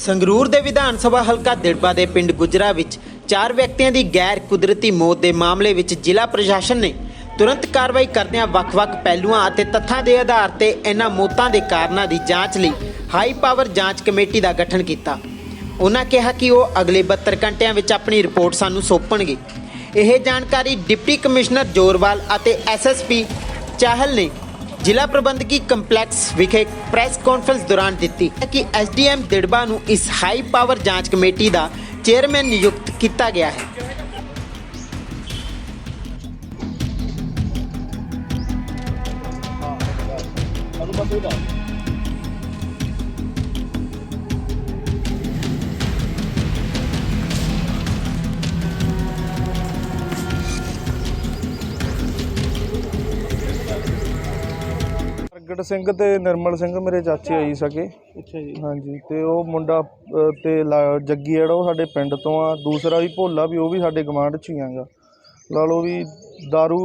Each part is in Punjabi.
ਸੰਗਰੂਰ ਦੇ ਵਿਧਾਨ ਸਭਾ ਹਲਕਾ ਦਿੜਬਾ ਦੇ ਪਿੰਡ ਗੁਜਰਾ ਵਿੱਚ ਚਾਰ ਵਿਅਕਤੀਆਂ ਦੀ ਗੈਰ ਕੁਦਰਤੀ ਮੌਤ ਦੇ ਮਾਮਲੇ ਵਿੱਚ ਜ਼ਿਲ੍ਹਾ ਪ੍ਰਸ਼ਾਸਨ ਨੇ ਤੁਰੰਤ ਕਾਰਵਾਈ ਕਰਦਿਆਂ ਵੱਖ-ਵੱਖ ਪਹਿਲੂਆਂ ਅਤੇ ਤੱਥਾਂ ਦੇ ਆਧਾਰ ਤੇ ਇਹਨਾਂ ਮੌਤਾਂ ਦੇ ਕਾਰਨਾਂ ਦੀ ਜਾਂਚ ਲਈ ਹਾਈ ਪਾਵਰ ਜਾਂਚ ਕਮੇਟੀ ਦਾ ਗਠਨ ਕੀਤਾ। ਉਹਨਾਂ ਕਿਹਾ ਕਿ ਉਹ ਅਗਲੇ 72 ਘੰਟਿਆਂ ਵਿੱਚ ਆਪਣੀ ਰਿਪੋਰਟ ਸਾਨੂੰ ਸੌਂਪਣਗੇ। ਇਹ ਜਾਣਕਾਰੀ ਡਿਪਟੀ ਕਮਿਸ਼ਨਰ ਜੋਰਵਾਲ ਅਤੇ ਐਸਐਸਪੀ ਚਾਹਲ ਨੇ ਜ਼ਿਲ੍ਹਾ ਪ੍ਰਬੰਧਕੀ ਕੰਪਲੈਕਸ ਵਿਖੇ ਪ੍ਰੈਸ ਕਾਨਫਰੰਸ ਦੌਰਾਨ ਦਿੱਤੀ ਹੈ ਕਿ ਐਸਡੀਐਮ ਦਿੜਬਾ ਨੂੰ ਇਸ ਹਾਈ ਪਾਵਰ ਜਾਂਚ ਕਮੇਟੀ ਦਾ ਚੇਅਰਮੈਨ ਨਿਯੁਕਤ ਕੀਤਾ ਗਿਆ ਹੈ। ਪ੍ਰਗਟ ਸਿੰਘ ਤੇ ਨਿਰਮਲ ਸਿੰਘ ਮੇਰੇ ਚਾਚੇ ਆਈ ਸਕੇ ਅੱਛਾ ਜੀ ਹਾਂਜੀ ਤੇ ਉਹ ਮੁੰਡਾ ਅ, ਤੇ ਲਾ- ਜੱਗੀ ਜਿਹੜਾ ਉਹ ਸਾਡੇ ਪਿੰਡ ਤੋਂ ਆ ਦੂਸਰਾ ਵੀ ਭੋਲਾ ਵੀ ਉਹ ਵੀ ਸਾਡੇ ਗਵਾਂਢ ਚ ਹੀ ਆਗਾ ਲਾ ਲਓ ਵੀ दारू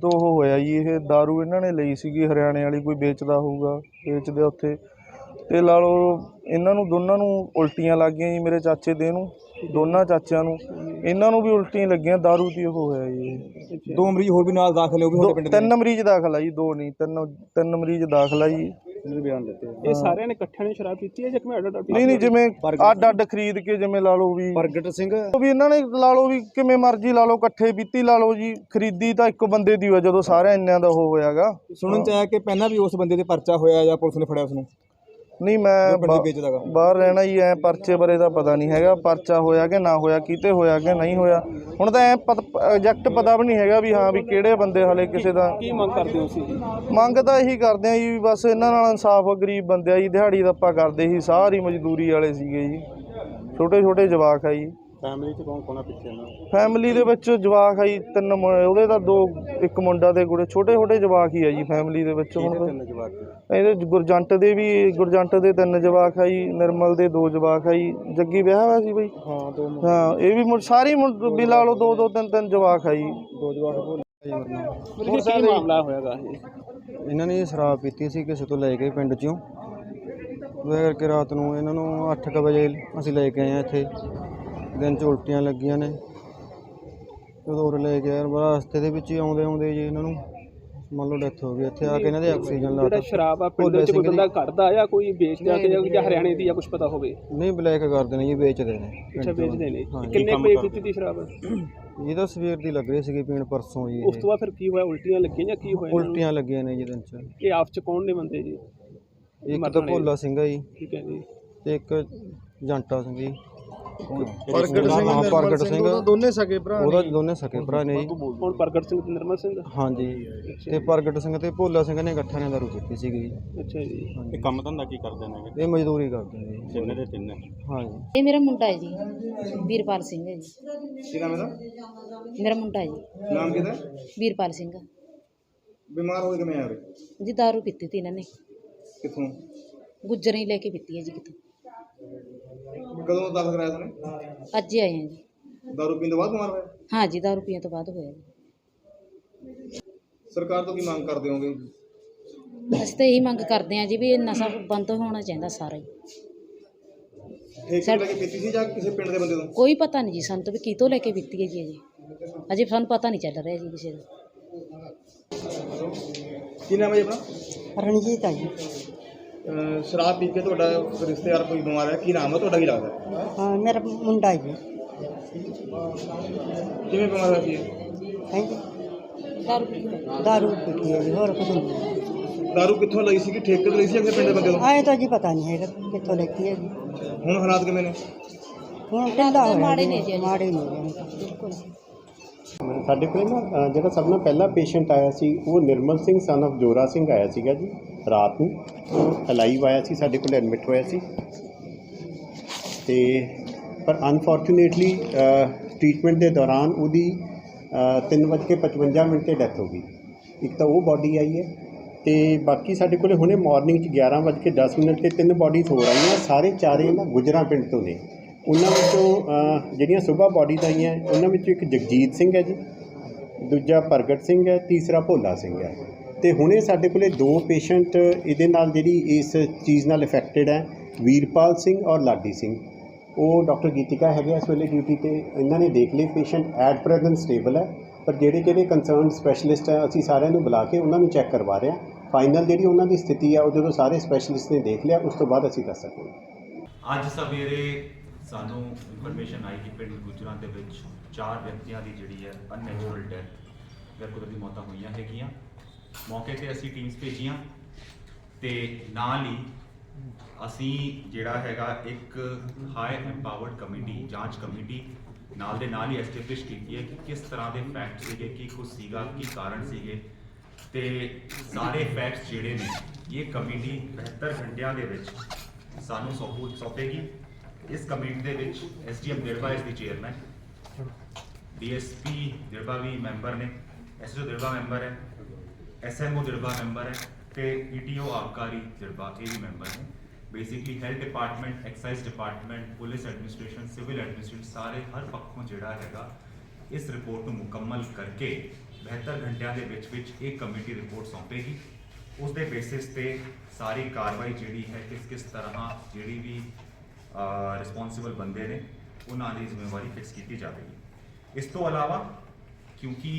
ਤੋਂ ਉਹ ਹੋਇਆ ਜੀ ਇਹ दारू ਇਹਨਾਂ ਨੇ ਲਈ ਸੀਗੀ ਹਰਿਆਣੇ ਵਾਲੀ ਕੋਈ ਵੇਚਦਾ ਹੋਊਗਾ ਵੇਚਦੇ ਆ ਉੱਥੇ ਤੇ ਲਾ ਲਓ ਇਹਨਾਂ ਨੂੰ ਦੋਨਾਂ ਨੂੰ ਉਲਟੀਆਂ ਲੱਗ ਗਈਆਂ ਜੀ ਮੇਰੇ ਚਾਚੇ ਦੇ ਨੂੰ ਦੋਨਾਂ ਚਾਚਿਆਂ ਨੂੰ। ਇਹਨਾਂ ਨੂੰ ਵੀ ਉਲਟੀਆਂ ਲੱਗੀਆਂ दारू ਦੀ ਉਹ ਹੋਇਆ ਜੀ। ਇਹ। ਦੋ ਮਰੀਜ਼ ਹੋਰ ਵੀ ਨਾਲ ਦਾਖਲ ਹੋ ਗਏ ਦੋ- ਤਿੰਨ ਮਰੀਜ਼ ਦਾਖਲ ਆ ਜੀ ਦੋ ਨਹੀਂ ਤਿੰਨ ਤਿੰਨ ਮਰੀਜ਼ ਦਾਖਲ ਆ ਜੀ। ਬਿਆਨ ਦਿੱਤੇ ਇਹ ਸਾਰਿਆਂ ਨੇ ਇਕੱਠਿਆਂ ਨੇ ਸ਼ਰਾਬ ਪੀਤੀ ਹੈ ਜਾਂ ਕਿਵੇਂ ਅੱਡ ਅੱਡ ਨਹੀਂ ਨਹੀਂ ਜਿਵੇਂ ਅੱਡ ਅੱਡ ਖਰੀਦ ਕੇ ਜਿਵੇਂ ਲਾ ਲਓ ਵੀ। ਪ੍ਰਗਟ ਸਿੰਘ। ਉਹ ਵੀ ਇਹਨਾਂ ਨੇ ਲਾ ਲਓ ਵੀ ਕਿਵੇਂ ਮਰਜ਼ੀ ਲਾ ਲਓ ਇਕੱਠੇ ਪੀਤੀ ਲਾ ਲਓ ਜੀ। ਖਰੀਦੀ ਤਾਂ ਇੱਕ ਬੰਦੇ ਦੀ ਹੋਇਆ ਜਦੋਂ ਸਾਰਿਆਂ ਇੰਨਿਆਂ ਦਾ ਉਹ ਹੋਇਆਗਾ। ਸੁਣਨ ਚ ਆਇਆ ਕਿ ਪਹਿਲਾਂ ਵੀ ਉਸ ਬੰਦੇ ਦੇ ਪਰਚਾ ਹੋਇਆ ਜਾਂ ਪੁਲਿਸ ਨੇ ਫੜਿਆ ਉਸ ਨੂੰ ਨਹੀਂ ਮੈਂ ਜੋ ਪਿੰਡ ਬਾ- ਦੇ ਵੇਚਦਾ ਗਾ। ਬਾਹਰ ਰਹਿਣਾ ਹੀ ਐ ਪਰਚੇ ਬਾਰੇ ਤਾਂ ਪਤਾ ਨਹੀਂ ਹੈਗਾ ਪਰਚਾ ਹੋਇਆ ਕਿ ਨਾ ਹੋਇਆ ਕਿਤੇ ਹੋਇਆ ਕਿ ਨਹੀਂ ਹੋਇਆ। ਹੁਣ ਤਾਂ ਐ ਐਗਜ਼ੈਕਟ ਪਤਾ ਵੀ ਨਹੀਂ ਹੈਗਾ ਵੀ ਹਾਂ ਵੀ ਕਿਹੜੇ ਬੰਦੇ ਹਲੇ ਕਿਸੇ ਦਾ। ਕੀ ਮੰਗ ਕਰਦੇ ਹੋ ਤੁਸੀਂ? ਮੰਗ ਤਾਂ ਇਹੀ ਕਰਦੇ ਆ ਜੀ ਵੀ ਬਸ ਇਹਨਾਂ ਨਾਲ ਇਨਸਾਫ ਗਰੀਬ ਬੰਦੇ ਆ ਜੀ ਦਿਹਾੜੀ ਦਾ ਆਪਾਂ ਕਰਦੇ ਸੀ ਸਾਰੀ ਮਜ਼ਦੂਰੀ ਵਾਲੇ ਸੀਗੇ ਜੀ। ਛੋਟੇ ਛੋਟੇ ਜਵਾਕ ਆ ਜੀ। ਫੈਮਿਲੀ ਚ ਕੌਣ ਕੌਣ ਆ ਪਿੱਛੇ ਨਾ ਫੈਮਿਲੀ ਦੇ ਵਿੱਚ ਜਵਾਕ ਆ ਜੀ ਤਿੰਨ ਮੁੰ- ਉਹਦੇ ਤਾਂ ਦੋ ਇੱਕ ਮੁੰਡਾ ਤੇ ਕੁੜੇ ਛੋਟੇ ਛੋਟੇ ਜਵਾਕ ਹੀ ਆ ਜੀ ਫੈਮਿਲੀ ਦੇ ਵਿੱਚ ਹੁਣ ਤਾਂ। ਇਹਦੇ 'ਚ ਗੁਰਜੰਟ ਦੇ ਵੀ ਗੁਰਜੰਟ ਦੇ ਤਿੰਨ ਜਵਾਕ ਆ ਜੀ ਨਿਰਮਲ ਦੇ ਦੋ ਜਵਾਕ ਆ ਜੀ ਜੱਗੀ ਵਿਆਹ ਹੋਇਆ ਸੀ ਬਈ? ਹਾਂ ਦੋ ਹਾਂ ਇਹ ਵੀ ਮੁੰ- ਸਾਰੀ ਵੀ ਲਾ ਲਓ ਦੋ ਦੋ ਤਿੰਨ ਤਿੰਨ ਜਵਾਕ ਆ ਜੀ। ਦੋ ਜਵਾਬ ਬੋਲ ਹੋਰ ਕੀ ਮਾਮਲਾ ਹੋਇਆਗਾ ਇਹ? ਇਹਨਾਂ ਨੇ ਸ਼ਰਾਬ ਪੀਤੀ ਸੀ ਕਿਸੇ ਤੋਂ ਲੈ ਕੇ ਪਿੰਡ ਚੋਂ। ਉਹਦੇ ਕਰਕੇ ਰਾਤ ਨੂੰ ਇਹਨਾਂ ਨੂੰ 8:00 ਵਜੇ ਅਸੀਂ ਲੈ ਕੇ ਆਏ ਆ ਇੱਥੇ। ਦਿਨ ਚ ਉਲਟੀਆਂ ਲੱਗੀਆਂ ਨੇ। ਜਦੋਂ ਉਰੇ ਲੈ ਕੇ ਆਏ ਰਸਤੇ ਦੇ ਵਿੱਚ ਹੀ ਆਉਂਦੇ ਆਉਂਦੇ ਜੀ ਇਹਨਾਂ ਨੂੰ। ਮੰਨ ਲਓ ਡੈਥ ਹੋ ਗਈ ਇੱਥੇ ਆ ਕੇ ਇਹਨਾਂ ਦੇ ਆਕਸੀਜਨ ਜਿਹੜਾ ਲਾਤਾ ਸ਼ਰਾਬ ਆ ਪਿੰਡ ਵਿੱਚ ਕੋਈ ਬੰਦਾ ਕੱਢਦਾ ਜਾਂ ਕੋਈ ਵੇਚਦਾ ਕਿ ਜਾਂ ਹਰਿਆਣੇ ਦੀ ਜਾਂ ਕੁਝ ਪਤਾ ਹੋਵੇ? ਨਹੀਂ ਬਲੈਕ ਕਰਦੇ ਨੇ ਜੀ ਵੇਚਦੇ ਨੇ। ਅੱਛਾ ਵੇਚਦੇ ਨੇ। ਕਿੰਨੇ ਕੁ ਪੀਤੀ ਦੀ ਸ਼ਰਾਬ? ਇਹ ਤਾਂ ਸਵੇਰ ਦੀ ਲੱਗ ਰਹੀ ਸੀਗੀ ਪੀਣ ਪਰਸੋਂ ਜੀ ਉਸ ਤੋਂ ਬਾਅਦ ਫਿਰ ਕੀ ਹੋਇਆ? ਉਲਟੀਆਂ ਲੱਗੀਆਂ ਜਾਂ ਕੀ ਹੋਇਆ। ਉਲਟੀਆਂ ਲੱਗੀਆਂ ਨੇ ਜੀ ਦਿਨ ਚ। ਇਹ ਆਪ ਚ ਕੌਣ ਨੇ ਬੰਦੇ ਜੀ? ਇੱਕ ਤਾਂ ਭੋਲਾ ਸਿੰਘ ਆ ਜੀ ਠੀਕ ਹੈ ਜੀ। ਤੇ ਇੱਕ ਜੰਟਾ ਸਿੰਘ ਜੀ। ਪ੍ਰਗਟ ਸਿੰਘ ਹਾਂ, ਪ੍ਰਗਟ ਸਿੰਘ ਦੋਨੇ ਸਕੇ ਭਰਾ ਉਹਦਾ ਦੋਨੇ ਸਕੇ ਭਰਾ ਨੇ ਜੀ। ਹੁਣ ਪ੍ਰਗਟ ਸਿੰਘ ਤੇ ਨਿਰਮਲ ਸਿੰਘ? ਹਾਂਜੀ। ਤੇ ਪ੍ਰਗਟ ਸਿੰਘ ਤੇ ਭੋਲਾ ਸਿੰਘ ਨੇ ਇਕੱਠਿਆਂ ਨੇ ਦਾਰੂ ਪੀਤੀ ਸੀਗੀ ਜੀ। ਅੱਛਾ ਜੀ। ਹਾਂਜੀ। ਕੰਮ ਧੰਦਾ ਕੀ ਕਰਦੇ ਨੇ? ਇਹ ਮਜ਼ਦੂਰੀ ਕਰਦੇ ਨੇ ਜੀ। ਤਿੰਨੇ ਦੇ ਤਿੰਨੇ। ਹਾਂਜੀ। ਇਹ ਮੇਰਾ ਮੁੰਡਾ ਹੈ ਜੀ ਵੀਰਪਾਲ ਸਿੰਘ ਹੈ ਜੀ। ਕੀ ਨਾਮ ਇਹਦਾ? ਮੇਰਾ ਮੁੰਡਾ ਹੈ ਜੀ। ਨਾਮ ਕਿਹਦਾ? ਵੀਰਪਾਲ ਸਿੰਘ। ਬਿਮਾਰ ਹੋਏ ਕਿਵੇਂ ਆ ਰਹੇ? ਜੀ दारू ਪੀਤੀ ਤੀ ਇਹਨਾਂ ਨੇ। ਕਿੱਥੋਂ? ਗੁੱਜਰ ਹੀ ਲੈ ਕੇ ਪੀਤੀ ਹੈ ਜੀ ਕਿਤੋਂ। ਕਦੋਂ ਦਾਖਲ ਕਰਾਇਆ ਤੁਹਾਨੂੰ ਅੱਜ ਹੀ ਆਏ ਹਾਂ ਜੀ। ਦਾਰੂ ਪੀਣ ਤੋਂ ਬਾਅਦ ਬਿਮਾਰ ਹੋਇਆ? ਹਾਂ ਜੀ दारू ਪੀਣ ਤੋਂ ਬਾਅਦ ਹੋਇਆ ਜੀ। ਸਰਕਾਰ ਤੋਂ ਕੀ ਮੰਗ ਕਰਦੇ ਹੋਗੇ? ਅਸੀਂ ਤਾਂ ਇਹੀ ਮੰਗ ਕਰਦੇ ਹਾਂ ਜੀ ਵੀ ਇਹ ਨਸ਼ਾ ਬੰਦ ਹੋਣਾ ਚਾਹੀਦਾ ਸਾਰਾ ਹੀ। ਠੇਕੇ ਲੈ ਕੇ ਪੀਤੀ ਸੀ ਜਾਂ ਕਿਸੇ ਪਿੰਡ ਦੇ ਬੰਦੇ ਤੋਂ? ਕੋਈ ਪਤਾ ਨਹੀਂ ਜੀ ਸਾਨੂੰ ਤਾਂ ਵੀ ਕਿਤੋਂ ਲੈ ਕੇ ਪੀਤੀ ਹੈ ਜੀ ਅਜੇ ਅਜੇ ਸਾਨੂੰ ਪਤਾ ਨਹੀਂ ਚੱਲ ਰਿਹਾ ਜੀ ਕਿਸੇ ਦਾ। ਕੀ ਨਾਮ ਹੈ ਜੀ ਆਪਣਾ? ਰਣਜੀਤ ਆ ਜੀ। ਅਹ ਸ਼ਰਾਬ ਪੀ ਕੇ ਤੁਹਾਡਾ ਰਿਸ਼ਤੇਦਾਰ ਕੋਈ ਬਿਮਾਰ ਹੈ? ਕੀ ਨਾਮ ਹੈ? ਤੁਹਾਡਾ ਕੀ ਲੱਗਦਾ? ਹਾਂ ਮੇਰਾ ਮੁੰਡਾ ਜੀ। ਕਿਵੇਂ ਬਿਮਾਰ ਹੋਇਆ ਸੀ ਹੈ ਜੀ दारू ਪੀ ਕੇ। ਦਾਰੂ ਪੀਤੀ ਹੈ ਜੀ ਹੋਰ ਕੁਝ ਨਹੀਂ। ਦਾਰੂ ਕਿੱਥੋਂ ਲਈ ਸੀ ਕਿ ਠੇਕੇ ਤੋਂ ਲਈ ਸੀ ਜਾਂ ਕਿਸੇ ਪਿੰਡ ਦੇ ਬੰਦੇ ਤੋਂ ਆਏ ਤਾਂ ਜੀ ਪਤਾ ਨਹੀਂ ਹੈਗਾ ਕਿੱਥੋਂ ਲੈਤੀ ਹੈ ਜੀ। ਹੁਣ ਹਾਲਾਤ ਕਿਵੇਂ ਨੇ? ਹੁਣ ਢਿੱਲਾ ਹੋਇਆ ਮਾੜੇ ਨੇ ਜੀ। ਮਾੜੇ ਨੇ ਜੀ। ਬਿਲਕੁਲ। ਸਾਡੇ ਕੋਲ ਨਾ ਅ, ਜਿਹੜਾ ਸਭ ਨਾਲ ਪਹਿਲਾ ਪੇਸ਼ੈਂਟ ਆਇਆ ਸੀ ਉਹ ਨਿਰਮਲ ਸਿੰਘ ਸਨ of ਜੋਰਾ ਸਿੰਘ ਆਇਆ ਸੀਗਾ ਜੀ। ਰਾਤ ਨੂੰ ਉਹ ਅਲਾਈਵ ਆਇਆ ਸੀ ਸਾਡੇ ਕੋਲ ਐਡਮਿਟ ਹੋਇਆ ਸੀ। ਤੇ ਪਰ ਅਨਫੋਰਚੂਨੇਟਲੀ ਟ੍ਰੀਟਮੈਂਟ ਦੇ ਦੌਰਾਨ ਉਹਦੀ ਅ, ਤਿੰਨ ਵੱਜ ਕੇ 55 ਮਿੰਟ ਤੇ ਡੈਥ ਹੋ ਗਈ। ਇੱਕ ਤਾਂ ਉਹ ਬਾਡੀ ਆਈ ਹੈ ਤੇ ਬਾਕੀ ਸਾਡੇ ਕੋਲੇ ਹੁਣੇ ਮਾਰਨਿੰਗ 'ਚ 11 ਵੱਜ ਕੇ 10 ਮਿੰਟ ਤੇ ਤਿੰਨ ਬਾਡੀਜ਼ ਹੋਰ ਆਈਆਂ ਸਾਰੇ ਚਾਰੇ ਨਾ ਗੁਜਰਾ ਪਿੰਡ ਤੋਂ ਨੇ। ਉਹਨਾਂ ਵਿੱਚੋਂ ਜਿਹੜੀਆਂ ਸਵੇਰ ਬਾਡੀਜ਼ ਆਈਆਂ ਉਹਨਾਂ ਵਿੱਚੋਂ ਇੱਕ ਜਗਜੀਤ ਸਿੰਘ ਹੈ ਜੀ ਦੂਜਾ ਪ੍ਰਗਟ ਸਿੰਘ ਹੈ ਤੀਸਰਾ ਭੋਲਾ ਸਿੰਘ ਹੈ। ਤੇ ਹੁਣੇ ਸਾਡੇ ਕੋਲੇ ਦੋ ਪੇਸ਼ੈਂਟ, ਇਹਦੇ ਨਾਲ ਜਿਹੜੀ ਇਸ ਚੀਜ਼ ਨਾਲ ਇਫੈਕਟਡ ਹੈ, ਵੀਰਪਾਲ ਸਿੰਘ ਔਰ ਲਾਡੀ ਸਿੰਘ। ਉਹ ਡਾਕਟਰ ਗੀਤਿਕਾ ਹੈਗੇ ਆ ਇਸ ਵੇਲੇ ਡਿਊਟੀ ਤੇ। ਇਹਨਾਂ ਨੇ ਦੇਖ ਲਈ ਪੇਸ਼ੈਂਟ ਐਟ ਪ੍ਰੈਜ਼ੈਂਟ ਸਟੇਬਲ ਹੈ, ਪਰ ਜਿਹੜੇ ਜਿਹੜੇ ਕੰਸਰਨ ਸਪੈਸ਼ਲਿਸਟ ਹੈ, ਅਸੀਂ ਸਾਰਿਆਂ ਨੂੰ ਬੁਲਾ ਕੇ ਉਹਨਾਂ ਨੂੰ ਚੈੱਕ ਕਰਵਾ ਰਹੇ ਹਾਂ। ਫਾਈਨਲ ਜਿਹੜੀ ਉਹਨਾਂ ਦੀ ਸਥਿਤੀ ਹੈ ਉਹ ਜਦੋਂ ਸਾਰੇ ਸਪੈਸ਼ਲਿਸਟ ਨੇ ਦੇਖ ਲਿਆ, ਉਸ ਤੋਂ ਬਾਅਦ ਅਸੀਂ ਦੱਸ ਸਕਾਂਗੇ ਅੱਜ ਸਵੇਰੇ ਸਾਨੂੰ ਇਨਫੋਰਮੇਸ਼ਨ ਆਈ ਕਿ ਪਿੰਡ ਗੁਜਰਾਂ ਦੇ ਵਿੱਚ ਚਾਰ ਵਿਅਕਤੀਆਂ ਦੀ ਜਿਹੜੀ ਹੈ ਅਨਨੈਚੁਰਲ ਡੈਥ ਜਾਂ ਮੌਤਾਂ ਹੋਈਆਂ ਹੈਗੀਆਂ। ਮੌਕੇ ਤੇ ਅਸੀਂ ਟੀਮਸ ਭੇਜੀਆਂ ਤੇ ਨਾਲ ਹੀ ਅਸੀਂ ਜਿਹੜਾ ਹੈਗਾ ਇੱਕ ਹਾਈ ਐਮਪਾਵਰਡ ਕਮੇਟੀ ਜਾਂਚ ਕਮੇਟੀ ਨਾਲ ਦੇ ਨਾਲ ਹੀ ਐਸਟੈਬਲਿਸ਼ ਕੀਤੀ ਹੈ ਕਿ ਕਿਸ ਤਰ੍ਹਾਂ ਦੇ ਫੈਕਟ ਸੀਗੇ, ਕੀ ਕੁਝ ਸੀਗਾ, ਕੀ ਕਾਰਨ ਸੀਗੇ। ਤੇ ਸਾਰੇ ਫੈਕਟਸ ਜਿਹੜੇ ਨੇ, ਇਹ ਕਮੇਟੀ 72 ਘੰਟਿਆਂ ਦੇ ਵਿੱਚ ਸਾਨੂੰ ਸੌਂਪੂ, ਸੌਂਪੇਗੀ। ਇਸ ਕਮੇਟੀ ਦੇ ਵਿੱਚ ਐਸਡੀਐਮ ਦਿਰਬਾ ਇਸ ਦੀ ਚੇਅਰਮੈਨ ਡੀਐਸਪੀ ਦਿਰਬਾ ਵੀ ਮੈਂਬਰ ਨੇ ਐਸਡੀਓ ਦਿਰਬਾ ਮੈਂਬਰ ਹੈ। ਐਸਐਮਓ ਜੜਬਾ ਮੈਂਬਰ ਹੈ ਤੇ ਈਟੀਓ ਆਬਕਾਰੀ ਦਿਰਬਾ ਇਹ ਵੀ ਮੈਂਬਰ ਨੇ basically health department excise department police administration civil administration ਸਾਰੇ ਹਰ ਪੱਖੋਂ ਜਿਹੜਾ ਹੈਗਾ ਇਸ ਰਿਪੋਰਟ ਨੂੰ ਮੁਕੰਮਲ ਕਰਕੇ 72 ਘੰਟਿਆਂ ਦੇ ਵਿੱਚ ਵਿੱਚ ਇਹ ਕਮੇਟੀ ਰਿਪੋਰਟ ਸੌਂਪੇਗੀ ਉਸ ਦੇ ਬੇਸਿਸ ਤੇ ਸਾਰੀ ਕਾਰਵਾਈ ਜਿਹੜੀ ਹੈ ਕਿਸ ਕਿਸ ਤਰ੍ਹਾਂ ਜਿਹੜੀ ਵੀ ਰਿਸਪੌਂਸਿਬਲ ਬੰਦੇ ਨੇ ਉਹਨਾਂ ਦੀ ਜ਼ਿੰਮੇਵਾਰੀ ਫਿਕਸ ਕੀਤੀ ਜਾਵੇਗੀ ਇਸ ਤੋਂ ਇਲਾਵਾ ਕਿਉਂਕਿ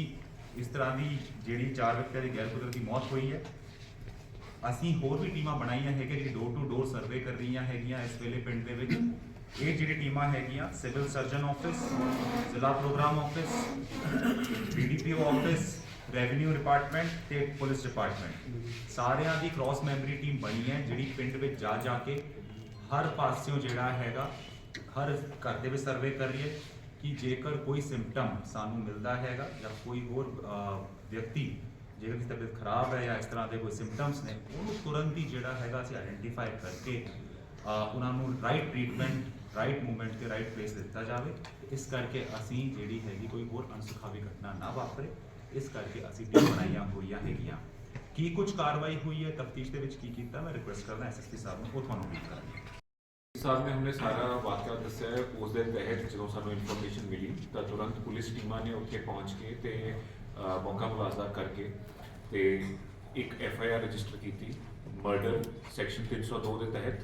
ਇਸ ਤਰ੍ਹਾਂ ਦੀ ਜਿਹੜੀ ਚਾਰ ਵਿਅਕਤੀਆਂ ਦੀ ਗੈਰ ਕੁਦਰਤੀ ਮੌਤ ਹੋਈ ਹੈ। ਅਸੀਂ ਹੋਰ ਵੀ ਟੀਮਾਂ ਬਣਾਈਆਂ ਹੈਗੀਆਂ ਜਿਹੜੀ ਡੋਰ ਟੂ ਡੋਰ ਸਰਵੇ ਕਰ ਰਹੀਆਂ ਹੈਗੀਆਂ ਇਸ ਵੇਲੇ ਪਿੰਡ ਦੇ ਵਿੱਚ। ਇਹ ਜਿਹੜੀ ਟੀਮਾਂ ਹੈਗੀਆਂ ਸਿਵਲ ਸਰਜਨ ਆਫਿਸ ਜ਼ਿਲ੍ਹਾ program office BDPO office revenue department ਤੇ ਪੁਲਿਸ ਡਿਪਾਰਟਮੈਂਟ ਸਾਰਿਆਂ ਦੀ ਕ੍ਰਾਸ ਮੈਮਰੀ ਟੀਮ ਬਣੀ ਹੈ ਜਿਹੜੀ ਪਿੰਡ ਵਿੱਚ ਜਾ ਜਾ ਕੇ ਹਰ ਪਾਸਿਓਂ ਜਿਹੜਾ ਹੈਗਾ, ਹਰ ਘਰ ਦੇ ਵਿੱਚ ਸਰਵੇ ਕਰ ਰਹੀ ਹੈ। ਕਿ ਜੇਕਰ ਕੋਈ ਸਿੰਪਟਮ ਸਾਨੂੰ ਮਿਲਦਾ ਹੈਗਾ ਜਾਂ ਕੋਈ ਹੋਰ ਵਿਅਕਤੀ ਜੇਕਰ ਦੀ ਤਬੀਅਤ ਖਰਾਬ ਹੈ ਜਾਂ ਇਸ ਤਰ੍ਹਾਂ ਦੇ ਕੋਈ ਸਿੰਪਟਮਸ ਨੇ, ਉਹਨੂੰ ਤੁਰੰਤ ਹੀ ਜਿਹੜਾ ਹੈਗਾ ਅਸੀਂ ਆਇਡੈਂਟੀਫਾਈ ਕਰਕੇ ਉਹਨਾਂ ਨੂੰ ਰਾਈਟ ਟ੍ਰੀਟਮੈਂਟ ਰਾਈਟ ਮੂਵਮੈਂਟ ਤੇ ਰਾਈਟ ਪਲੇਸ ਦਿੱਤਾ ਜਾਵੇ। ਇਸ ਕਰਕੇ ਅਸੀਂ ਜਿਹੜੀ ਹੈਗੀ ਕੋਈ ਹੋਰ ਅਣਸੁਖਾਵੀ ਘਟਨਾ ਨਾ ਵਾਪਰੇ। ਇਸ ਕਰਕੇ ਅਸੀਂ ਟੀਮ ਬਣਾਈਆਂ ਹੋਈਆਂ ਹੈਗੀਆਂ। ਕੀ ਕੁਝ ਕਾਰਵਾਈ ਹੋਈ ਹੈ, ਤਫਤੀਸ਼ ਦੇ ਵਿੱਚ ਕੀ ਕੀਤਾ, ਮੈਂ ਰਿਕੁਐਸਟ ਕਰਦਾ ਐਸਐਸਪੀ ਸਾਹਿਬ ਨੂੰ, ਉਹ ਤੁਹਾਨੂੰ ਬਰੀਫ ਕਰਨਗੇ ਸਾਹਿਬ ਨੇ ਹਮਨੇ ਸਾਰਾ ਵਾਕਿਆ ਦੱਸਿਆ ਹੈ। ਉਸ ਦੇ ਤਹਿਤ ਜਦੋਂ ਸਾਨੂੰ ਇਨਫੋਰਮੇਸ਼ਨ ਮਿਲੀ ਤਾਂ ਤੁਰੰਤ ਪੁਲਿਸ ਟੀਮਾਂ ਨੇ ਉੱਥੇ ਪਹੁੰਚ ਕੇ ਤੇ ਅ, ਮੌਕਾ ਮੁਲਾਜ਼ਾ ਕਰਕੇ ਤੇ ਇੱਕ ਐਫ ਆਈ ਆਰ ਰਜਿਸਟਰ ਕੀਤੀ ਮਰਡਰ ਸੈਕਸ਼ਨ 302 ਦੇ ਤਹਿਤ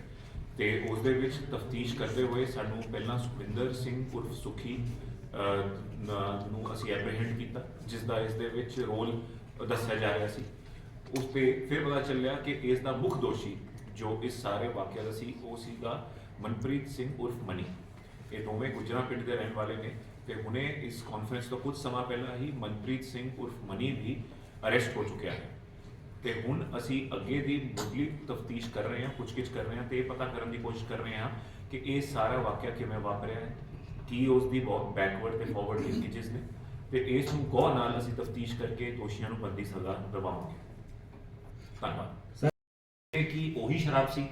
ਤੇ ਉਸ ਦੇ ਵਿੱਚ ਤਫਤੀਸ਼ ਕਰਦੇ ਹੋਏ ਸਾਨੂੰ ਪਹਿਲਾਂ ਸੁਖਵਿੰਦਰ ਸਿੰਘ ਉਰਫ ਸੁਖੀ ਅ, ਨ- ਨੂੰ ਅਸੀਂ ਐਪਰੀਹੈਂਡ ਕੀਤਾ ਜਿਸ ਦਾ ਇਸ ਦੇ ਵਿੱਚ ਰੋਲ ਦੱਸਿਆ ਜਾ ਰਿਹਾ ਸੀ ਉਸ ਤੇ ਫਿਰ ਪਤਾ ਚੱਲਿਆ ਕਿ ਇਸ ਦਾ ਮੁੱਖ ਦੋਸ਼ੀ ਜੋ ਇਸ ਸਾਰੇ ਵਾਕਿਆ ਦਾ ਸੀ ਉਹ ਸੀਗਾ ਮਨਪ੍ਰੀਤ ਸਿੰਘ ਉਰਫ ਮਨੀ। ਇਹ ਦੋਵੇਂ ਗੁਜਰਾ ਪਿੰਡ ਦੇ ਰਹਿਣ ਵਾਲੇ ਨੇ ਤੇ ਹੁਣੇ ਇਸ ਕਾਨਫਰੰਸ ਤੋਂ ਕੁਝ ਸਮਾਂ ਪਹਿਲਾਂ ਹੀ ਮਨਪ੍ਰੀਤ ਸਿੰਘ ਉਰਫ ਮਨੀ ਵੀ ਅਰੈਸਟ ਹੋ ਚੁੱਕਿਆ ਹੈ। ਤੇ ਹੁਣ ਅਸੀਂ ਅੱਗੇ ਦੀ ਮੁੱਢਲੀ ਤਫਤੀਸ਼ ਕਰ ਰਹੇ ਹਾਂ ਪੁੱਛਗਿੱਛ ਕਰ ਰਹੇ ਹਾਂ ਤੇ ਇਹ ਪਤਾ ਕਰਨ ਦੀ ਕੋਸ਼ਿਸ਼ ਕਰ ਰਹੇ ਹਾਂ ਕਿ ਇਹ ਸਾਰਾ ਵਾਕਿਆ ਕਿਵੇਂ ਵਾਪਰਿਆ ਹੈ ਕੀ ਉਸ ਦੀ ਬਹੁਤ ਬੈਕਵਰਡ ਤੇ ਫਾਰਵਰਡ ਲਿੰਕੇजेस ਨੇ ਤੇ ਇਸ ਨੂੰ ਗੌਰ ਨਾਲ ਅਸੀਂ ਤਫਤੀਸ਼ ਕਰਕੇ ਦੋਸ਼ੀਆਂ ਨੂੰ ਬੰਦੀ ਸਜ਼ਾ ਦਿਵਾਵਾਂਗੇ। ਧੰਨਵਾਦ। ਇਹ ਕੀ ਉਹੀ ਸ਼ਰਾਬ ਸੀ?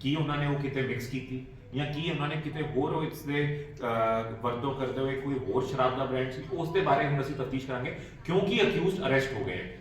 ਕੀ ਉਹਨਾਂ ਨੇ ਉਹ ਕਿਤੇ ਮਿਕਸ ਕੀਤੀ? ਜਾਂ ਕੀ ਉਹਨਾਂ ਨੇ ਕਿਤੇ ਹੋਰ ਉਹ ਇਸ ਦੇ ਅਹ, ਵਰਤੋਂ ਕਰਦੇ ਹੋਏ ਕੋਈ ਹੋਰ ਸ਼ਰਾਬ ਦਾ ਬ੍ਰਾਂਡ ਸੀ? ਉਸ ਦੇ ਬਾਰੇ ਹੁਣ ਅਸੀਂ ਤਫਤੀਸ਼ ਕਰਾਂਗੇ। ਕਿਉਂਕਿ ਅਕਿਊਜ਼ਡ ਅਰੈਸਟ ਹੋ ਗਏ। ਹੈ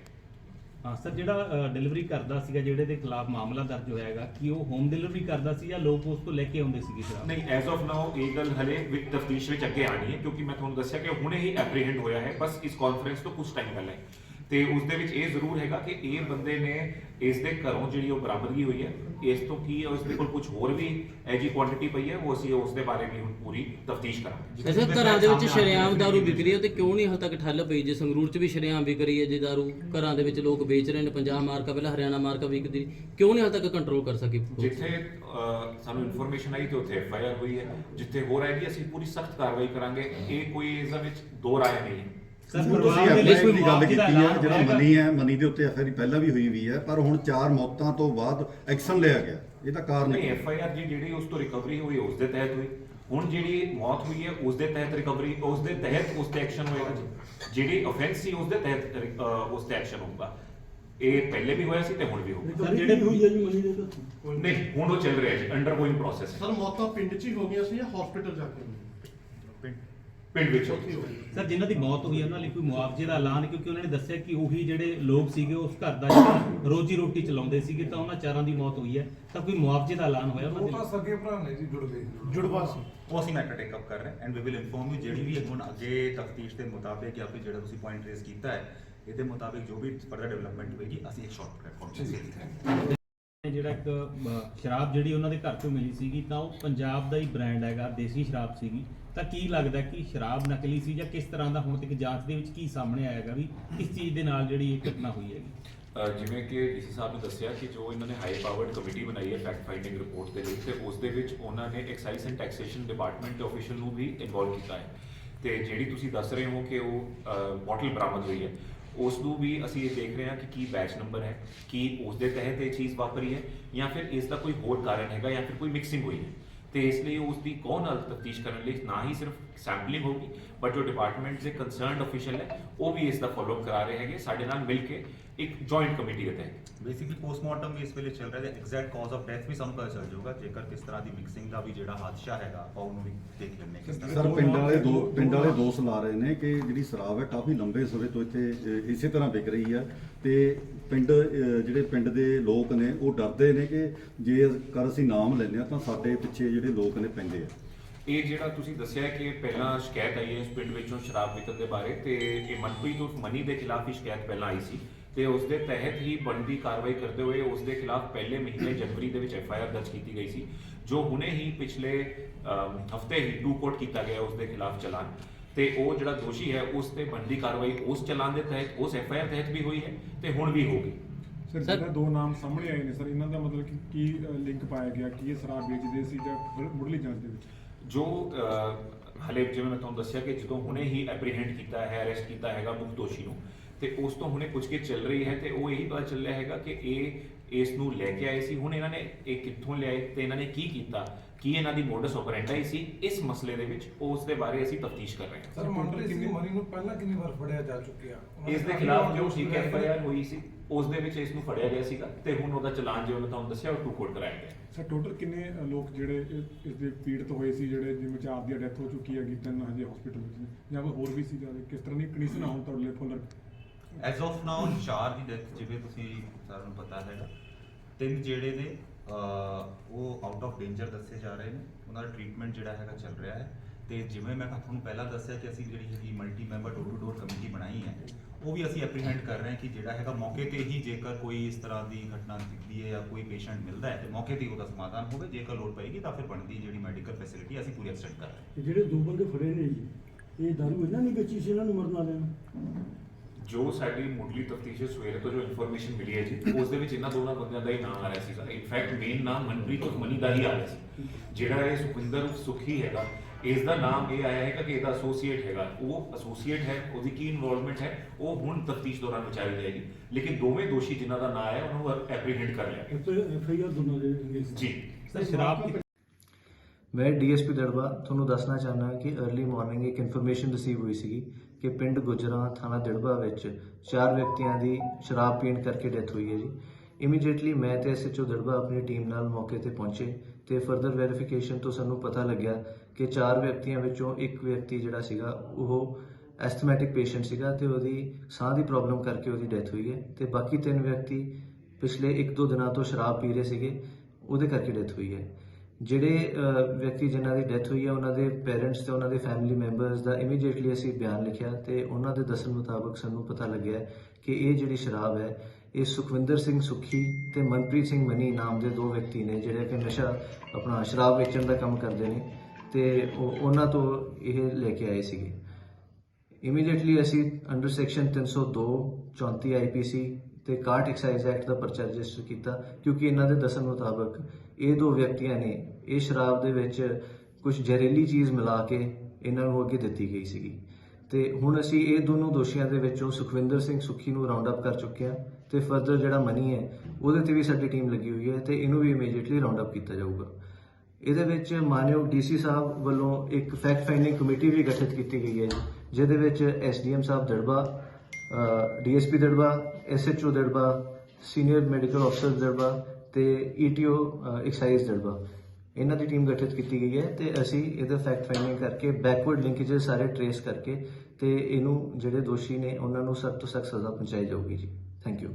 ਹਾਂ ਸਰ ਜਿਹੜਾ ਡਿਲੀਵਰੀ ਕਰਦਾ ਸੀਗਾ ਜਿਹੜੇ ਦੇ ਖਿਲਾਫ ਮਾਮਲਾ ਦਰਜ ਹੋਇਆ ਹੈਗਾ ਕਿ ਉਹ ਹੋਮ ਡਿਲੀਵਰੀ ਕਰਦਾ ਸੀ ਜਾਂ ਲੋਕ ਉਸ ਤੋਂ ਲੈ ਕੇ ਆਉਂਦੇ ਸੀਗੇ ਸ਼ਰਾਬ? ਨਹੀਂ ਐਜ਼ ਆਫ ਨਾਓ ਇਹ ਗੱਲ ਹਲੇ ਵਿੱਚ ਤਫਤੀਸ਼ ਵਿੱਚ ਅੱਗੇ ਆਣੀ ਹੈ ਕਿਉਂਕਿ ਮੈਂ ਤੁਹਾਨੂੰ ਦੱਸਿਆ ਕਿ ਹੁਣੇ ਹੀ ਐਪਰੀਹੈਂਡ ਹੋਇਆ ਹੈ। ਬਸ ਇਸ ਕਾਨਫਰੰਸ ਤੋਂ ਕੁਝ ਟਾਈਮ ਪਹਿਲਾਂ ਹੀ। ਤੇ ਉਸ ਦੇ ਵਿੱਚ ਇਹ ਜ਼ਰੂਰ ਹੈਗਾ ਕਿ ਇਹ ਬੰਦੇ ਨੇ ਇਸ ਦੇ ਘਰੋਂ ਜਿਹੜੀ ਉਹ ਬਰਾਮਦਗੀ ਹੋਈ ਹੈ ਇਸ ਤੋਂ ਕੀ ਹੈ ਉਸ ਦੇ ਕੋਲ ਕੁਝ ਹੋਰ ਵੀ ਐਜੀ ਕੁਆਂਟੀਟੀ ਪਈ ਹੈ ਉਹ ਅਸੀਂ ਉਸ ਦੇ ਬਾਰੇ ਵੀ ਹੁਣ ਪੂਰੀ ਤਫਤੀਸ਼ ਕਰਾਂਗੇ। ਐਸੇ ਘਰਾਂ ਦੇ ਵਿੱਚ ਸ਼ਰੇਆਮ ਦਾਰੂ ਵਿਕ ਰਹੀ ਹੈ ਤੇ ਕਿਉਂ ਨਹੀਂ ਹਾਲ ਤੱਕ ਠੱਲ ਪਈ? ਜੇ ਸੰਗਰੂਰ 'ਚ ਵੀ ਸ਼ਰੇਆਮ ਵਿਕ ਰਹੀ ਹੈ ਜੇ ਦਾਰੂ ਘਰਾਂ ਦੇ ਵਿੱਚ ਲੋਕ ਵੇਚ ਰਹੇ ਨੇ ਪੰਜਾਬ ਮਾਰਕਾ ਪਹਿਲਾਂ ਹਰਿਆਣਾ ਮਾਰਕਾ ਵਿਕਦੀ ਕਿਉਂ ਨਹੀਂ ਹਾਲ ਤੱਕ ਕੰਟਰੋਲ ਕਰ ਸਕੀ? ਜਿੱਥੇ ਸਾਨੂੰ ਇਨਫੋਰਮੇਸ਼ਨ ਆਈ ਤੇ ਉੱਥੇ ਐਫ ਆਈ ਆਰ ਹੋਈ ਹੈ ਜਿੱਥੇ ਹੋਰ ਆਏਗੀ ਅਸੀਂ ਪੂਰੀ ਸਖਤ ਕਾਰਵਾਈ ਕਰਾਂਗੇ ਇਹ ਕੋਈ ਇਸ ਦੇ ਵਿੱਚ ਦੋ ਰਾਏ ਨਹੀਂ ਹੈ। ਸਰ ਤੁਸੀਂ ਦੇ ਐਫਆਈਆਰ ਕੋਈ ਦੀ ਗੱਲ ਦਾ ਕੀਤੀ ਹੈ ਜਿਹੜਾ? ਮਨੀ ਹੈ ਮਨੀ ਦੇ ਉੱਤੇ ਐਫਆਈਆਰ ਪਹਿਲਾਂ ਵੀ ਹੋਈ ਵੀ ਹੈ ਪਰ ਹੁਣ ਚਾਰ ਮੌਤਾਂ ਤੋਂ ਬਾਅਦ ਐਕਸ਼ਨ ਲਿਆ ਗਿਆ। ਇਹਦਾ ਕਾਰਨ ਨਹੀਂ ਕੀ ਹੈ? ਐਫ ਆਈ ਆਰ ਜੀ ਜਿਹੜੀ ਉਸ ਤੋਂ ਰਿਕਵਰੀ ਹੋਈ ਉਸ ਦੇ ਤਹਿਤ ਹੋਈ। ਹੁਣ ਜਿਹੜੀ ਮੌਤ ਹੋਈ ਹੈ ਉਸ ਦੇ ਤਹਿਤ ਰਿਕਵਰੀ ਉਸ ਦੇ ਤਹਿਤ ਉਸ ਤੇ ਐਕਸ਼ਨ ਹੋਏਗਾ ਜੀ। ਜਿਹੜੀ ਆਫੈਂਸ ਸੀ ਉਸ ਦੇ ਤਹਿਤ ਉਸ ਤੇ ਐਕਸ਼ਨ ਹੋਊਗਾ। ਇਹ ਪਹਿਲੇ ਵੀ ਹੋਇਆ ਸੀ ਤੇ ਹੁਣ ਵੀ ਹੋਊਗਾ। ਸਰ ਜਿਹੜੇ ਨਹੀਂ ਹੁਣ ਉਹ ਚੱਲ ਰਿਹਾ ਜੀ ਅੰਡਰਗੋਇੰਗ ਪ੍ਰੋਸੈਸ ਹੈ। ਸਰ ਮੌਤਾਂ ਪਿੰਡ 'ਚ ਹੀ ਹੋ ਗਈਆਂ ਸੀ ਜਾਂ ਹਸਪੀਟਲ ਜਾ ਕੇ? ਪਿੰਡ ਵਿੱਚ ਹੋਊਗੀ। ਸਰ ਜਿਨ੍ਹਾਂ ਦੀ ਮੌਤ ਹੋਈ ਹੈ ਉਹਨਾਂ ਲਈ ਕੋਈ ਮੁਆਵਜ਼ੇ ਦਾ ਐਲਾਨ ਕਿਉਂਕਿ ਉਹਨਾਂ ਨੇ ਦੱਸਿਆ ਕਿ ਉਹੀ ਜਿਹੜੇ ਲੋਕ ਸੀਗੇ ਉਸ ਘਰ ਦਾ ਜਿਹੜਾ ਰੋਜੀ ਰੋਟੀ ਚਲਾਉਂਦੇ ਸੀਗੇ ਤਾਂ ਉਹਨਾਂ ਚਾਰਾਂ ਦੀ ਮੌਤ ਹੋਈ ਹੈ। ਤਾਂ ਕੋਈ ਮੁਆਵਜ਼ੇ ਦਾ ਐਲਾਨ ਹੋਇਆ ਉਹਨਾਂ ਦੇ ਲਈ? ਸਕੇ ਭਰਾ ਨੇ ਜੀ ਜੁੜ ਗਏ। ਜੁੜਵਾ ਸੀ ਉਹ ਅਸੀਂ ਮੈਟਰ ਟੇਕ ਅਪ ਕਰ ਰਹੇ and we will inform you ਜਿਹੜੀ ਵੀ ਹੁਣ ਅੱਗੇ ਤਫਤੀਸ਼ ਦੇ ਮੁਤਾਬਿਕ ਜਾਂ ਫਿਰ ਜਿਹੜਾ ਤੁਸੀਂ ਪੁਆਇੰਟ ਰੇਜ਼ ਕੀਤਾ ਹੈ ਇਹਦੇ ਮੁਤਾਬਿਕ ਜੋ ਵੀ ਫਰਦਰ ਡਿਵੈਲਪਮੈਂਟ ਹੋਏਗੀ ਅਸੀਂ ਇੱਕ ਸ਼ਾਰਟ ਪਲੇਟਫਾਰਮ ਤੇ ਸੇਲ ਕਰਾਂਗੇ। ਜਿਹੜਾ ਇੱਕ ਅ, ਸ਼ਰਾਬ ਜਿਹੜੀ ਉਹਨਾਂ ਦੇ ਘਰ ਤੋਂ ਮਿਲੀ ਸੀਗੀ ਤਾਂ ਉਹ ਪੰਜਾਬ ਦਾ ਹੀ ਬ੍ਰਾਂਡ ਹੈਗਾ ਦੇਸੀ ਸ਼ਰਾਬ ਸੀਗੀ। ਤਾਂ ਕੀ ਲੱਗਦਾ ਕਿ ਸ਼ਰਾਬ ਨਕਲੀ ਸੀ ਜਾਂ ਕਿਸ ਤਰ੍ਹਾਂ ਦਾ? ਹੁਣ ਤੱਕ ਜਾਂਚ ਦੇ ਵਿੱਚ ਕੀ ਸਾਹਮਣੇ ਆਏਗਾ ਵੀ ਕਿਸ ਚੀਜ਼ ਦੇ ਨਾਲ ਜਿਹੜੀ ਇਹ ਘਟਨਾ ਹੋਈ ਹੈਗੀ? ਅ, ਜਿਵੇਂ ਕਿ ਡੀਸੀ ਸਾਹਿਬ ਨੇ ਦੱਸਿਆ ਕਿ ਜੋ ਇਹਨਾਂ ਨੇ ਹਾਈ ਪਾਵਰਡ ਕਮੇਟੀ ਬਣਾਈ ਹੈ ਫੈਕਟ ਫਾਈਂਡਿੰਗ ਰਿਪੋਰਟ ਦੇ ਲਈ ਤੇ ਉਸ ਦੇ ਵਿੱਚ ਉਹਨਾਂ ਨੇ ਐਕਸਾਈਜ਼ ਐਂਡ ਟੈਕਸੇਸ਼ਨ ਡਿਪਾਰਟਮੈਂਟ ਦੇ ਅਫੀਸ਼ੀਅਲ ਨੂੰ ਵੀ ਇਨਵੋਲਵ ਕੀਤਾ ਹੈ। ਤੇ ਜਿਹੜੀ ਤੁਸੀਂ ਦੱਸ ਰਹੇ ਹੋ ਕਿ ਉਹ ਬੋਟਲ ਬਰਾਮਦ ਹੋਈ ਹੈ ਉਸ ਨੂੰ ਵੀ ਅਸੀਂ ਇਹ ਦੇਖ ਰਹੇ ਹਾਂ ਕਿ ਕੀ ਬੈਚ ਨੰਬਰ ਹੈ ਕੀ ਉਸ ਦੇ ਤਹਿਤ ਇਹ ਚੀਜ਼ ਵਾਪਰੀ ਹੈ ਜਾਂ ਫਿਰ ਇਸ ਦਾ ਕੋਈ ਹੋਰ ਕਾਰਨ ਹੈਗਾ ਜਾਂ ਫਿਰ ਕੋਈ ਮਿਕਸਿੰਗ ਹੋਈ ਹੈ। ਤੇ ਇਸ ਲਈ ਉਸ ਦੀ ਕੌਣ ਨਾਲ ਤਫਤੀਸ਼ ਕਰਨ ਲਈ ਨਾ ਹੀ ਸਿਰਫ ਸੈਂਪਲਿੰਗ ਹੋਗੀ ਬਟ ਜੋ ਡਿਪਾਰਟਮੈਂਟ ਦੇ ਕੰਸਰਨਡ ਅਫੀਸ਼ੀਅਲ ਹੈ, ਉਹ ਵੀ ਇਸ ਦਾ ਫਾਲੋਅਪ ਕਰਾ ਰਹੇ ਹੈਗੇ, ਸਾਡੇ ਨਾਲ ਮਿਲ ਕੇ ਇੱਕ ਜੁਆਇੰਟ ਕਮੇਟੀ ਦੇ ਤਹਿਤ। ਬੇਸਿਕਲੀ ਪੋਸਟਮਾਰਟਮ ਵੀ ਇਸ ਵੇਲੇ ਚੱਲ ਰਿਹਾ ਹੈ ਐਗਜ਼ੈਕਟ ਕਾਜ਼ ਆਫ ਡੈਥ ਵੀ ਸਾਨੂੰ ਪਤਾ ਚੱਲ ਜਾਊਗਾ ਜੇਕਰ ਕਿਸ ਤਰ੍ਹਾਂ ਦੀ ਮਿਕਸਿੰਗ ਦਾ ਵੀ ਜਿਹੜਾ ਹਾਦਸਾ ਹੈਗਾ ਆਪਾਂ ਉਹਨੂੰ ਵੀ ਦੇਖ ਹਾਂ ਕਿਸ ਤਰ੍ਹਾਂ ਸਰ ਪਿੰਡ ਵਾਲੇ ਦੋ ਪਿੰਡ ਵਾਲੇ ਦੋਸ਼ ਲਾ ਰਹੇ ਨੇ ਕਿ ਜਿਹੜੀ ਸ਼ਰਾਬ ਹੈ ਕਾਫੀ ਲੰਬੇ ਸਮੇਂ ਤੋਂ ਇੱਥੇ ਅ, ਇਸੇ ਤਰ੍ਹਾਂ ਵਿਕ ਰਹੀ ਹੈ ਤੇ ਪਿੰਡ ਅ, ਜਿਹੜੇ ਪਿੰਡ ਦੇ ਲੋਕ ਨੇ ਉਹ ਡਰਦੇ ਨੇ ਕਿ ਜੇ ਕਰ ਅਸੀਂ ਨਾਮ ਲੈਂਦੇ ਆ ਤਾਂ ਸਾਡੇ ਪਿੱਛੇ ਜਿਹੜੇ ਲੋਕ ਨੇ ਪੈਂਦੇ ਆ। ਇਹ ਜਿਹੜਾ ਤੁਸੀਂ ਦੱਸਿਆ ਕਿ ਪਹਿਲਾਂ ਸ਼ਿਕਾਇਤ ਆਈ ਹੈ ਇਸ ਪਿੰਡ ਵਿੱਚੋਂ ਸ਼ਰਾਬ ਵਿਕਣ ਦੇ ਬਾਰੇ ਤੇ ਇਹ ਮਨਪ੍ਰੀਤ ਉਰਫ ਮਨੀ ਦੇ ਖਿਲਾਫ ਹੀ ਸ਼ਿਕਾਇਤ ਪਹਿਲਾਂ ਆਈ ਸੀ। ਤੇ ਉਸ ਦੇ ਤਹਿਤ ਹੀ ਬਣਦੀ ਕਾਰਵਾਈ ਕਰਦੇ ਹੋਏ ਉਸ ਦੇ ਖਿਲਾਫ ਪਹਿਲੇ ਮਹੀਨੇ ਜਨਵਰੀ ਦੇ ਵਿੱਚ ਐਫ ਆਈ ਆਰ ਦਰਜ ਕੀਤੀ ਗਈ ਸੀ ਜੋ ਹੁਣੇ ਹੀ ਪਿਛਲੇ ਹਫ਼ਤੇ ਹੀ ਟੂ ਕੋਟ ਕੀਤਾ ਗਿਆ ਉਸ ਦੇ ਖਿਲਾਫ ਚਲਾਨ। ਤੇ ਉਹ ਜਿਹੜਾ ਦੋਸ਼ੀ ਹੈ ਉਸ ਤੇ ਬਣਦੀ ਕਾਰਵਾਈ ਉਸ ਚਲਾਨ ਦੇ ਤਹਿਤ ਉਸ ਐਫ ਆਈ ਆਰ ਤਹਿਤ ਵੀ ਹੋਈ ਹੈ ਤੇ ਹੁਣ ਵੀ ਹੋਗੀ ਸਰ ਜਿਹੜਾ ਦੋ ਨਾਮ ਸਾਹਮਣੇ ਆਏ ਨੇ ਸਰ ਇਹਨਾਂ ਦਾ ਮਤਲਬ ਕਿ ਕੀ ਲਿੰਕ ਪਾਇਆ ਗਿਆ? ਕਿ ਇਹ ਸ਼ਰਾਬ ਵੇਚਦੇ ਸੀ ਜਾਂ ਮੁੱਢਲੀ ਜਾਂਚ ਦੇ ਵਿੱਚ? ਜੋ ਹਲੇ ਜਿਵੇਂ ਮੈਂ ਤੁਹਾਨੂੰ ਦੱਸਿਆ ਕਿ ਜਦੋਂ ਹੁਣੇ ਹੀ ਐਪਰੀਹੈਂਡ ਕੀਤਾ ਹੈ ਅਰੈਸਟ ਕੀਤਾ ਹੈਗਾ ਮੁੱਖ ਦੋਸ਼ੀ ਨੂੰ ਤੇ ਉਸ ਤੋਂ ਹੁਣੇ ਪੁੱਛਗਿੱਛ ਚੱਲ ਰਹੀ ਹੈ ਤੇ ਉਹ ਇਹੀ ਪਤਾ ਚੱਲਿਆ ਹੈਗਾ ਕਿ ਇਹ ਇਸ ਨੂੰ ਲੈ ਕੇ ਆਏ ਸੀ। ਹੁਣ ਇਹਨਾਂ ਨੇ ਇਹ ਕਿੱਥੋਂ ਲਿਆਏ ਤੇ ਇਹਨਾਂ ਨੇ ਕੀ ਕੀਤਾ? ਕੀ ਇਹਨਾਂ ਦੀ ਮੋਡਸ ਆਪਰੈਂਡਾਈ ਸੀ? ਇਸ ਮਸਲੇ ਦੇ ਵਿੱਚ ਉਸ ਦੇ ਬਾਰੇ ਅਸੀਂ ਤਫਤੀਸ਼ ਕਰ ਰਹੇ ਹਾਂ। ਸਰ ਮਨਪ੍ਰੀਤ ਸਿੰਘ ਮਨੀ ਨੂੰ ਪਹਿਲਾਂ ਕਿੰਨੀ ਵਾਰ ਫੜਿਆ ਜਾ ਚੁੱਕਿਆ? ਇਸ ਦੇ ਖਿਲਾਫ ਜੋ ਠੀਕ ਐਫ ਆਈ ਆਰ ਹੋਈ ਸੀ ਉਸ ਦੇ ਵਿੱਚ ਇਸ ਨੂੰ ਫੜਿਆ ਗਿਆ ਸੀਗਾ ਤੇ ਹੁਣ ਉਹਦਾ ਚਲਾਨ ਜਿਵੇਂ ਮੈਂ ਤੁਹਾਨੂੰ ਦੱਸਿਆ ਉਹ ਟੂ ਕੋਟ ਕਰਾਇਆ ਗਿਆ। ਸਰ ਟੋਟਲ ਕਿੰਨੇ ਲੋਕ ਜਿਹੜੇ ਇਸ ਦੇ ਪੀੜਤ ਹੋਏ ਸੀ ਜਿਹੜੇ ਜਿਵੇਂ ਚਾਰ ਦੀ ਡੈਥ ਹੋ ਚੁੱਕੀ ਹੈਗੀ ਤਿੰਨ ਹਜੇ ਹਸਪੀਟਲ ਵਿੱਚ ਨੇ ਜਾਂ ਕੋਈ ਹੋਰ ਵੀ ਸੀ ਜ਼ਿਆਦਾ? ਕਿਸ ਤਰ੍ਹਾਂ ਦੀ ਕੰਡੀਸ਼ਨ ਆ ਹੁਣ ਤੁਹਾਡੇ ਲਈ ਫੁੱਲ ਐਜ਼ ਆਫ ਨਾਓ ਚਾਰ ਦੀ ਡੈਥ ਜਿਵੇਂ ਤੁਸੀਂ ਸਾਰਿਆਂ ਨੂੰ ਪਤਾ ਹੈਗਾ। ਤਿੰਨ ਜਿਹੜੇ ਨੇ ਅਹ, ਉਹ ਆਊਟ ਆਫ ਡੇਂਜਰ ਦੱਸੇ ਜਾ ਰਹੇ ਨੇ। ਉਹਨਾਂ ਦਾ ਟ੍ਰੀਟਮੈਂਟ ਜਿਹੜਾ ਹੈਗਾ ਚੱਲ ਰਿਹਾ ਹੈ। ਤੇ ਜਿਵੇਂ ਮੈਂ ਤੁਹਾਨੂੰ ਪਹਿਲਾਂ ਦੱਸਿਆ ਕਿ ਅਸੀਂ ਜਿਹੜੀ ਹੈਗੀ multi member door to door committee ਬਣਾਈ ਹੈ ਉਹ ਵੀ ਅਸੀਂ ਐਪਰੀਹੈਂਡ ਕਰ ਰਹੇ ਹਾਂ ਕਿ ਜਿਹੜਾ ਹੈਗਾ ਮੌਕੇ ਤੇ ਹੀ ਜੇਕਰ ਕੋਈ ਇਸ ਤਰ੍ਹਾਂ ਦੀ ਘਟਨਾ ਦਿਖਦੀ ਹੈ ਜਾਂ ਕੋਈ ਪੇਸ਼ੈਂਟ ਮਿਲਦਾ ਹੈ ਤੇ ਮੌਕੇ ਤੇ ਹੀ ਉਹਦਾ ਸਮਾਧਾਨ ਹੋਵੇ। ਜੇਕਰ ਲੋੜ ਪਏਗੀ ਤਾਂ ਫਿਰ ਬਣਦੀ ਜਿਹੜੀ ਮੈਡੀਕਲ ਫੈਸਿਲਿਟੀ ਅਸੀਂ ਪੂਰੀ ਐਕਸਟੈਂਡ ਕਰ ਰਹੇ ਹਾਂ। ਜਿਹੜੇ ਦੋ ਬੰਦੇ ਫੜੇ ਨੇ ਜੀ ਇਹ ਦਾਰੂ ਇਹਨਾਂ ਨੇ ਵੇਚੀ ਸੀ ਇਹਨਾਂ ਨੂੰ ਮਰਨ ਵਾਲਿਆਂ ਨੂੰ? ਜੋ ਸਾਡੀ ਮੁੱਢਲੀ ਤਫਤੀਸ਼ ਸਵੇਰੇ ਤੋਂ ਜੋ ਇਨਫੋਰਮੇਸ਼ਨ ਮਿਲੀ ਹੈ ਜੀ ਉਸ ਦੇ ਵਿੱਚ ਇਹਨਾਂ ਦੋਨਾਂ ਬੰਦਿਆਂ ਦਾ ਹੀ ਨਾਮ ਆ ਰਿਹਾ ਸੀਗਾ। ਇਨਫੈਕਟ ਮੇਨ ਨਾਮ ਮਨਪ੍ਰੀਤ ਉਰਫ ਮਨੀ ਦਾ ਹੀ ਆ ਰਿਹਾ ਸੀ। ਜਿਹੜਾ ਇਹ ਸੁਖਿੰਦਰ ਸੁਖੀ ਹੈਗਾ ਇਸ ਦਾ ਨਾਮ ਇਹ ਆਇਆ ਹੈਗਾ ਕਿ ਇਹਦਾ ਐਸੋਸੀਏਟ ਹੈਗਾ। ਉਹ ਐਸੋਸੀਏਟ ਹੈ ਉਹਦੀ ਕੀ ਇਨਵੋਲਵਮੈਂਟ ਹੈ ਉਹ ਹੁਣ ਤਫਤੀਸ਼ ਦੌਰਾਨ ਵਿਚਾਰੀ ਜਾਏਗੀ ਲੇਕਿਨ ਦੋਵੇਂ ਦੋਸ਼ੀ ਜਿਨ੍ਹਾਂ ਦਾ ਨਾਮ ਹੈ ਉਹਨਾਂ ਨੂੰ ਐਪਰੀਹੈਂਡ ਕਰ ਲਿਆ। ਗਿਆ ਐਫ ਆਈ ਆਰ ਦੋਨਾਂ ਦੇ ਜੀ। ਸਰ ਸ਼ਰਾਬ ਮੈਂ ਡੀਐਸਪੀ ਦੜਵਾ ਤੁਹਾਨੂੰ ਦੱਸਣਾ ਚਾਹੁੰਦਾ ਕਿ अर्ਲੀ ਮਾਰਨਿੰਗ ਇੱਕ ਇਨਫੋਰਮੇਸ਼ਨ ਰਿਸੀਵ ਹੋਈ ਸੀਗੀ। ਕਿ ਪਿੰਡ ਗੁਜਰਾ ਥਾਣਾ ਦਿੜਬਾ ਵਿੱਚ ਚਾਰ ਵਿਅਕਤੀਆਂ ਦੀ ਸ਼ਰਾਬ ਪੀਣ ਕਰਕੇ ਡੈਥ ਹੋਈ ਹੈ ਜੀ। ਇਮੀਡੀਏਟਲੀ ਮੈਂ ਤੇ ਐਸਐਚਓ ਦਿੜਬਾ ਆਪਣੀ ਟੀਮ ਨਾਲ ਮੌਕੇ ਤੇ ਪਹੁੰਚੇ ਤੇ ਫਰਦਰ ਵੈਰੀਫਿਕੇਸ਼ਨ ਤੋਂ ਸਾਨੂੰ ਪਤਾ ਲੱਗਿਆ ਕਿ ਚਾਰ ਵਿਅਕਤੀਆਂ ਵਿੱਚੋਂ ਇੱਕ ਵਿਅਕਤੀ ਜਿਹੜਾ ਸੀਗਾ, ਉਹ ਐਸਥਮੈਟਿਕ ਪੇਸ਼ੈਂਟ ਸੀਗਾ ਤੇ ਉਹਦੀ ਸਾਹ ਦੀ ਪ੍ਰੋਬਲਮ ਕਰਕੇ ਉਹਦੀ ਡੈਥ ਹੋਈ ਹੈ ਤੇ ਬਾਕੀ ਤਿੰਨ ਵਿਅਕਤੀ ਪਿਛਲੇ 1-2 ਦਿਨਾਂ ਤੋਂ ਸ਼ਰਾਬ ਪੀ ਰਹੇ ਸੀਗੇ, ਉਹਦੇ ਕਰਕੇ ਡੈਥ ਹੋਈ ਹੈ। ਜਿਹੜੇ ਵਿਅਕਤੀ ਜਿਨ੍ਹਾਂ ਦੀ ਡੈਥ ਹੋਈ ਹੈ ਉਹਨਾਂ ਦੇ ਪੇਰੈਂਟਸ ਤੇ ਉਹਨਾਂ ਦੇ ਫੈਮਿਲੀ ਮੈਂਬਰਸ ਦਾ ਇਮੀਡੀਏਟਲੀ ਅਸੀਂ ਬਿਆਨ ਲਿਖਿਆ ਤੇ ਉਹਨਾਂ ਦੇ ਦੱਸਣ ਮੁਤਾਬਕ ਸਾਨੂੰ ਪਤਾ ਲੱਗਿਆ ਕਿ ਇਹ ਜਿਹੜੀ ਸ਼ਰਾਬ ਹੈ, ਇਹ ਸੁਖਵਿੰਦਰ ਸਿੰਘ ਸੁਖੀ ਤੇ ਮਨਪ੍ਰੀਤ ਸਿੰਘ ਮਨੀ ਨਾਮ ਦੇ ਦੋ ਵਿਅਕਤੀ ਨੇ, ਜਿਹੜੇ ਕਿ ਨਸ਼ਾ ਆਪਣਾ ਸ਼ਰਾਬ ਵੇਚਣ ਦਾ ਕੰਮ ਕਰਦੇ ਨੇ ਤੇ ਉਹ- ਉਹਨਾਂ ਤੋਂ ਇਹ ਲੈ ਕੇ ਆਏ ਸੀਗੇ। ਇਮੀਡੀਏਟਲੀ ਅਸੀਂ ਅੰਡਰ ਸੈਕਸ਼ਨ 302 34 ਆਈਪੀਸੀ ਤੇ ਕਾਰਟ ਐਕਸਾਈਜ਼ ਐਕਟ ਦਾ ਪਰਚਾ ਰਜਿਸਟਰ ਕੀਤਾ, ਕਿਉਂਕਿ ਇਹਨਾਂ ਦੇ ਦੱਸਣ ਮੁਤਾਬਕ ਇਹ ਦੋ ਵਿਅਕਤੀਆਂ ਨੇ, ਇਹ ਸ਼ਰਾਬ ਦੇ ਵਿੱਚ ਕੁਝ ਜ਼ਹਿਰੀਲੀ ਚੀਜ਼ ਮਿਲਾ ਕੇ ਇਹਨਾਂ ਨੂੰ ਅੱਗੇ ਦਿੱਤੀ ਗਈ ਸੀਗੀ। ਤੇ ਹੁਣ ਅਸੀਂ ਇਹ ਦੋਨੋਂ ਦੋਸ਼ੀਆਂ ਦੇ ਵਿੱਚੋਂ ਸੁਖਵਿੰਦਰ ਸਿੰਘ ਸੁੱਖੀ ਨੂੰ ਰਾਉਂਡ ਅਪ ਕਰ ਚੁੱਕੇ ਹਾਂ ਤੇ ਫਰਦਰ ਜਿਹੜਾ ਮਨੀ ਹੈ, ਉਹਦੇ ਤੇ ਵੀ ਸਾਡੀ ਟੀਮ ਲੱਗੀ ਹੋਈ ਹੈ ਤੇ ਇਹਨੂੰ ਵੀ ਇਮੀਡੀਏਟਲੀ ਰਾਉਂਡ ਅਪ ਕੀਤਾ ਜਾਊਗਾ। ਇਹਦੇ ਵਿੱਚ ਮਾਨਯੋਗ ਡੀਸੀ ਸਾਹਿਬ ਵੱਲੋਂ ਇੱਕ ਫੈਕਟ ਫਾਈਂਡਿੰਗ ਕਮੇਟੀ ਵੀ ਗਠਿਤ ਕੀਤੀ ਗਈ ਹੈ ਜਿਹਦੇ ਵਿੱਚ ਐਸਡੀਐਮ ਸਾਹਿਬ Dirba DSP Dirba, SHO Dirba, senior medical ਅਫਸਰ ਦੜਬਾ ਤੇ ਈਟੀਓ ਐਕਸਾਈਜ਼ ਦੜਬਾ। ਇਹਨਾਂ ਦੀ ਟੀਮ ਗਠਿਤ ਕੀਤੀ ਗਈ ਹੈ ਤੇ ਅਸੀਂ ਇਹਦਾ ਫੈਕਟ ਫਾਈਂਡਿੰਗ ਕਰਕੇ ਬੈਕਵਰਡ ਲਿੰਕੇजेस ਸਾਰੇ ਟਰੇਸ ਕਰਕੇ ਤੇ ਇਹਨੂੰ ਜਿਹੜੇ ਦੋਸ਼ੀ ਨੇ ਉਹਨਾਂ ਨੂੰ ਸਖਤ ਤੋਂ ਸਖਤ ਸਜ਼ਾ ਪਹੁੰਚਾਈ ਜਾਊਗੀ ਜੀ। Thank you